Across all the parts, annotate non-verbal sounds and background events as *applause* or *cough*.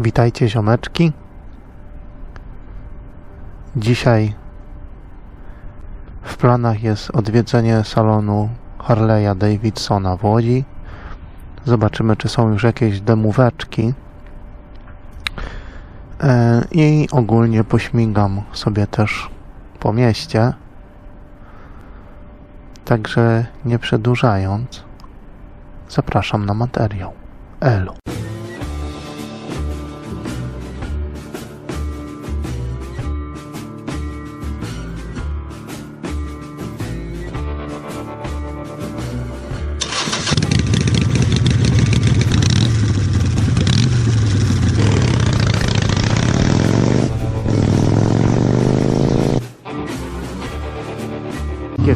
Witajcie ziomeczki. Dzisiaj w planach jest odwiedzenie salonu Harley'a Davidsona w Łodzi. Zobaczymy, czy są już jakieś demóweczki. E, I ogólnie pośmigam sobie też po mieście. Także nie przedłużając, zapraszam na materiał. Elo.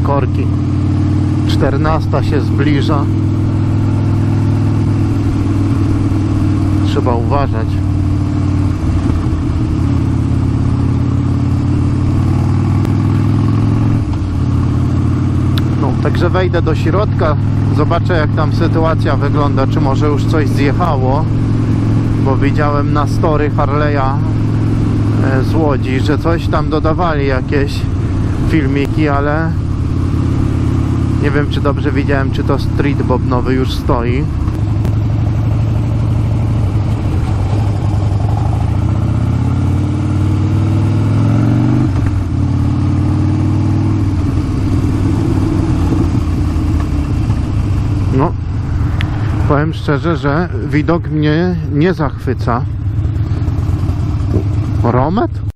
Korki. 14 się zbliża. Trzeba uważać. No, także wejdę do środka, zobaczę jak tam sytuacja wygląda, czy może już coś zjechało, bo widziałem na story Harley'a e, z Łodzi, że coś tam dodawali jakieś filmiki, ale nie wiem czy dobrze widziałem, czy to Street Bob nowy już stoi. No, powiem szczerze, że widok mnie nie zachwyca. Romet?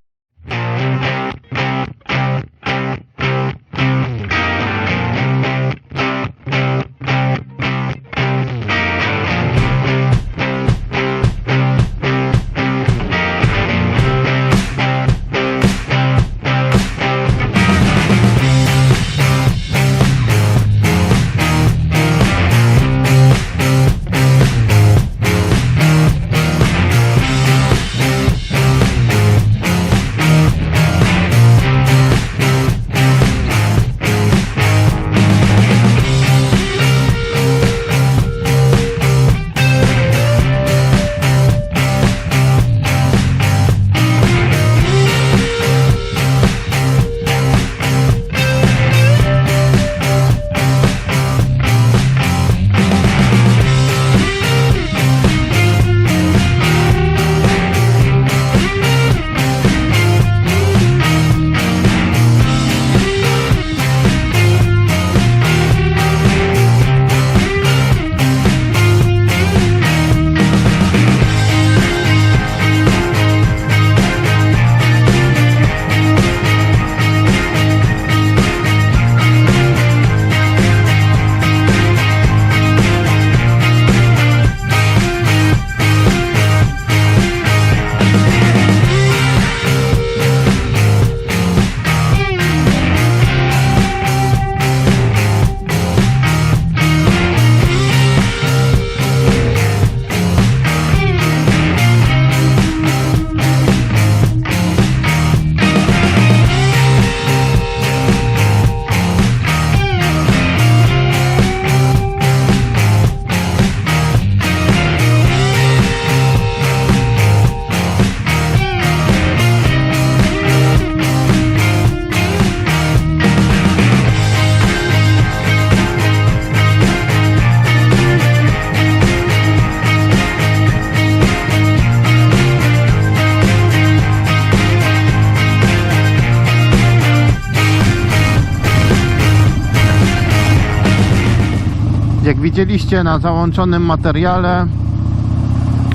Jak widzieliście na załączonym materiale,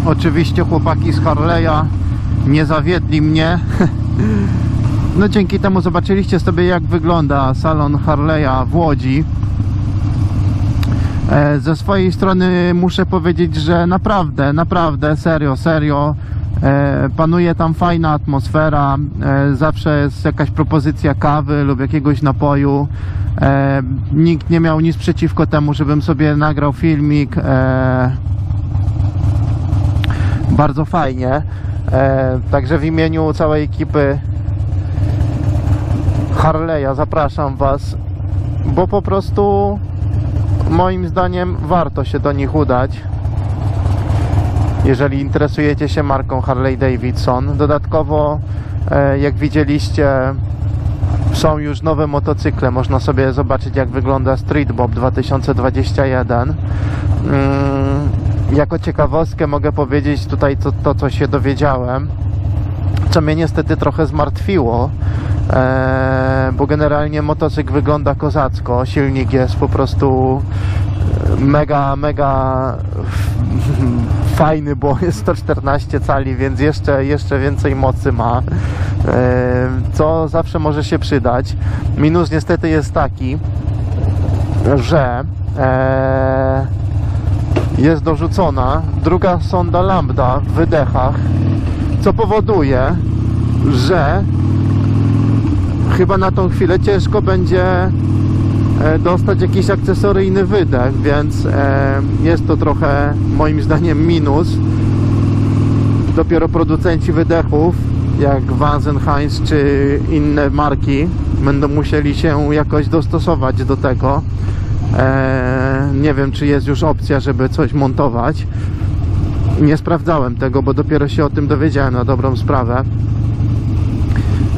oczywiście chłopaki z Harley'a nie zawiedli mnie. *laughs* No dzięki temu zobaczyliście sobie jak wygląda salon Harley'a w Łodzi. E, Ze swojej strony muszę powiedzieć, że naprawdę, naprawdę, serio, serio panuje tam fajna atmosfera. E, zawsze jest jakaś propozycja kawy lub jakiegoś napoju. E, nikt nie miał nic przeciwko temu, żebym sobie nagrał filmik. E, bardzo fajnie. E, także w imieniu całej ekipy Harley'a zapraszam Was, bo po prostu moim zdaniem warto się do nich udać. Jeżeli interesujecie się marką Harley Davidson. Dodatkowo, e, jak widzieliście, są już nowe motocykle. Można sobie zobaczyć, jak wygląda Street Bob 2021. Mm, jako ciekawostkę mogę powiedzieć tutaj to, to co się dowiedziałem co mnie niestety trochę zmartwiło, e, bo generalnie motocykl wygląda kozacko, silnik jest po prostu mega, mega *laughs* fajny, bo jest 114 cali, więc jeszcze, jeszcze więcej mocy ma, e, co zawsze może się przydać. Minus niestety jest taki, że e, jest dorzucona druga sonda lambda w wydechach, co powoduje, że chyba na tą chwilę ciężko będzie dostać jakiś akcesoryjny wydech, więc e, jest to trochę moim zdaniem minus. Dopiero producenci wydechów, jak Wanzenheinz czy inne marki, będą musieli się jakoś dostosować do tego. E, nie wiem, czy jest już opcja, żeby coś montować. Nie sprawdzałem tego, bo dopiero się o tym dowiedziałem na dobrą sprawę.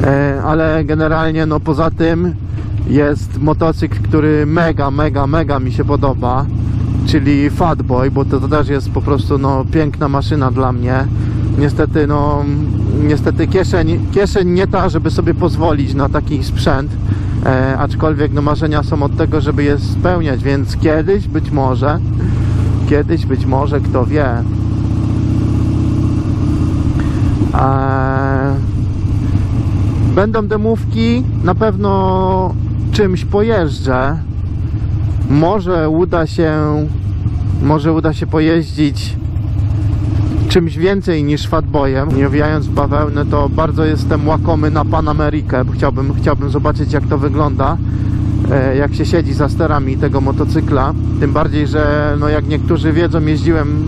E, ale generalnie, no poza tym jest motocykl, który mega, mega, mega mi się podoba, czyli Fatboy, bo to, to też jest po prostu no, piękna maszyna dla mnie. Niestety, no, niestety kieszeń, kieszeń nie ta, żeby sobie pozwolić na taki sprzęt, e, aczkolwiek no, marzenia są od tego, żeby je spełniać, więc kiedyś być może, kiedyś być może, kto wie. Eee, Będą demówki, na pewno czymś pojeżdżę. Może uda się, może uda się pojeździć czymś więcej niż fatboyem. Nie owijając bawełnę, to bardzo jestem łakomy na Panamerikę. bo Chciałbym, chciałbym zobaczyć jak to wygląda, e, jak się siedzi za sterami tego motocykla. Tym bardziej, że no jak niektórzy wiedzą, jeździłem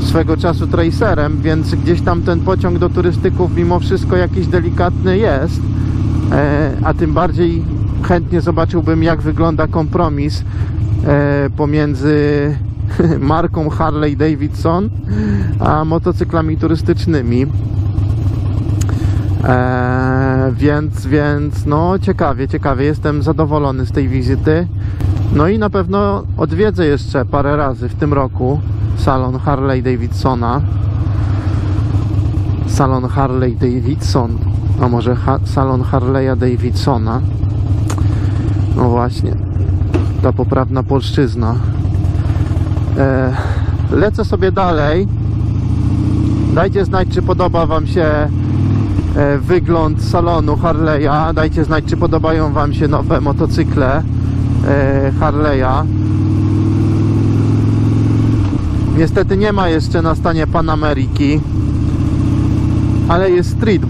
swego czasu tracerem, więc gdzieś tam ten pociąg do turystyków mimo wszystko jakiś delikatny jest. E, a tym bardziej chętnie zobaczyłbym jak wygląda kompromis e, pomiędzy *laughs* marką Harley Davidson a motocyklami turystycznymi. E, więc, więc no ciekawie, ciekawie. Jestem zadowolony z tej wizyty. No i na pewno odwiedzę jeszcze parę razy w tym roku salon Harley Davidsona. Salon Harley Davidson, a może ha salon Harley'a Davidsona. No właśnie, ta poprawna polszczyzna. E, lecę sobie dalej. Dajcie znać, czy podoba Wam się e, wygląd salonu Harley'a. Dajcie znać, czy podobają Wam się nowe motocykle e, Harley'a. Niestety nie ma jeszcze na stanie Panameriki, ale jest Street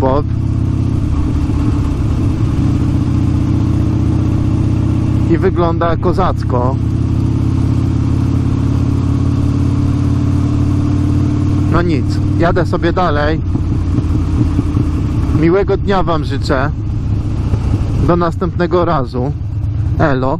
I wygląda kozacko. No nic, jadę sobie dalej. Miłego dnia Wam życzę. Do następnego razu. Elo.